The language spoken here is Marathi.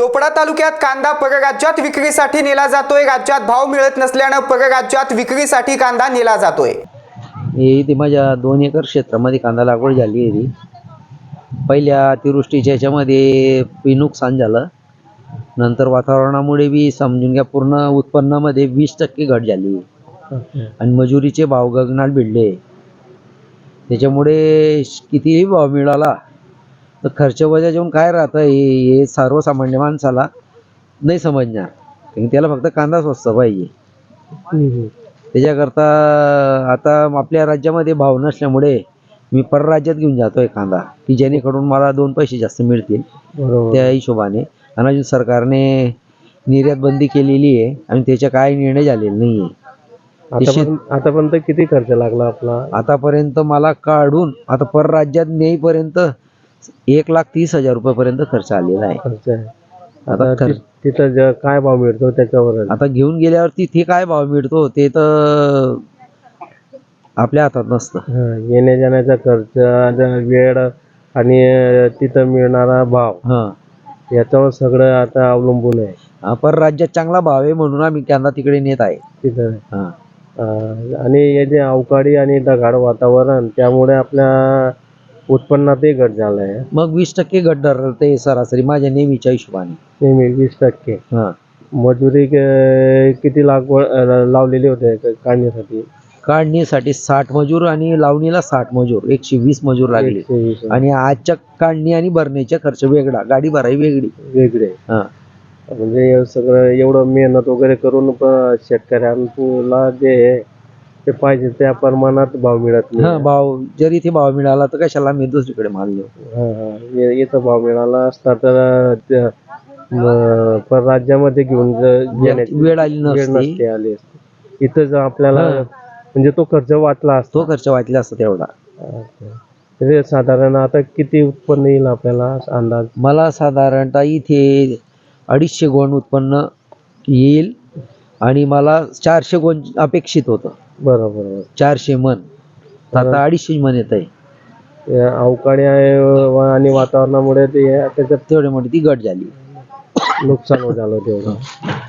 चोपडा तालुक्यात कांदा परराज्यात विक्रीसाठी नेला जातोय. राज्यात भाव मिळत नसल्यानं परराज्यात विक्रीसाठी कांदा नेला जातोय. हे इथे माझ्या दोन एकर क्षेत्रामध्ये कांदा लागवड झाली आहे ती पहिल्या अतिवृष्टीच्या ह्याच्यामध्ये बी नुकसान झालं. नंतर वातावरणामुळे बी समजून घ्या पूर्ण उत्पन्नामध्ये वीस टक्के घट झाली आणि मजुरीचे भाव गगनात भिडले त्याच्यामुळे कितीही भाव मिळाला तर खर्च वजा जेवून काय राहतं हे हे सर्वसामान्य माणसाला नाही समजणार. कारण त्याला फक्त कांदा स्वस्त पाहिजे. त्याच्याकरता आता आपल्या राज्यामध्ये भाव नसल्यामुळे मी परराज्यात घेऊन जातोय कांदा की जेणेकरून मला दोन पैसे जास्त मिळतील त्या हिशोबाने. आणि अजून सरकारने निर्यात बंदी केलेली आहे आणि त्याच्या काय निर्णय झालेले नाही आहे आतापर्यंत आतापर्यंत किती खर्च लागला आपला? आतापर्यंत मला काढून आता परराज्यात नेईपर्यंत एक लाख तीस हजार रुपयापर्यंत खर्च आलेला आहे. खर्च आहे. आता आता खर- ति- तिथं ज- काय भाव मिळतो त्याच्यावर आता घेऊन गेल्यावर तिथे काय भाव मिळतो ते तर आपल्या हातात नसतं. येण्या जाण्याचा खर्च आणि वेळ आणि तिथं मिळणारा भाव हां. याच्यावर सगळं आता अवलंबून आहे. हा, परराज्यात चांगला भाव आहे म्हणून आम्ही कांदा तिकडे नेत आहे. तिथं हां. अं, आणि हे जे अवकाळी आणि ढगाळ वातावरण त्यामुळे आपल्या उत्पन्नातही घट झाला आहे मग वीस टक्के घट ते सरासरी माझ्या नेहमीच्या हिशोबाने. नेहमी वीस टक्के. हां. मजुरी क- किती लागवड अं, लावलेली होते क- काढण्यासाठी? काढणीसाठी साठ मजूर आणि लावणीला साठ मजूर एकशे वीस मजूर लागले. एकशे वीस आणि आजच्या काढणी आणि भरण्याचा खर्च वेगळा गाडी भराई वेगळी. वेगळे. हां. म्हणजे सगळं एवढं मेहनत वगैरे करून शेतकऱ्यांना जे ते पाहिजे त्या प्रमाणात भाव मिळत हा नाही भाव जर इथे भाव मिळाला तर कशाला मी दुसरीकडे हा, हा. हे- इथं भाव मिळाला असता तर त्या, म, परराज्यामध्ये घेऊन ज- घेण्याची वेळ आली वेळ नसती. नसते आली असती. इथं जर आपल्याला हा. म्हणजे तो खर्च वाचला असतो. तो खर्च वाचला असता तेवढा. तरी साधारण आता किती उत्पन्न येईल आपल्याला अंदाज? मला साधारणतः इथे अडीचशे गोण उत्पन्न येईल. आणि मला चारशे गोण अपेक्षित होतं. बरोबर चारशे मन. आता अडीचशे मन येत आहे अवकाळी आहे व- आणि वातावरणामुळे ते त्याच्यात तेवढे मोठी ती घट झाली. नुकसान झालं तेवढं.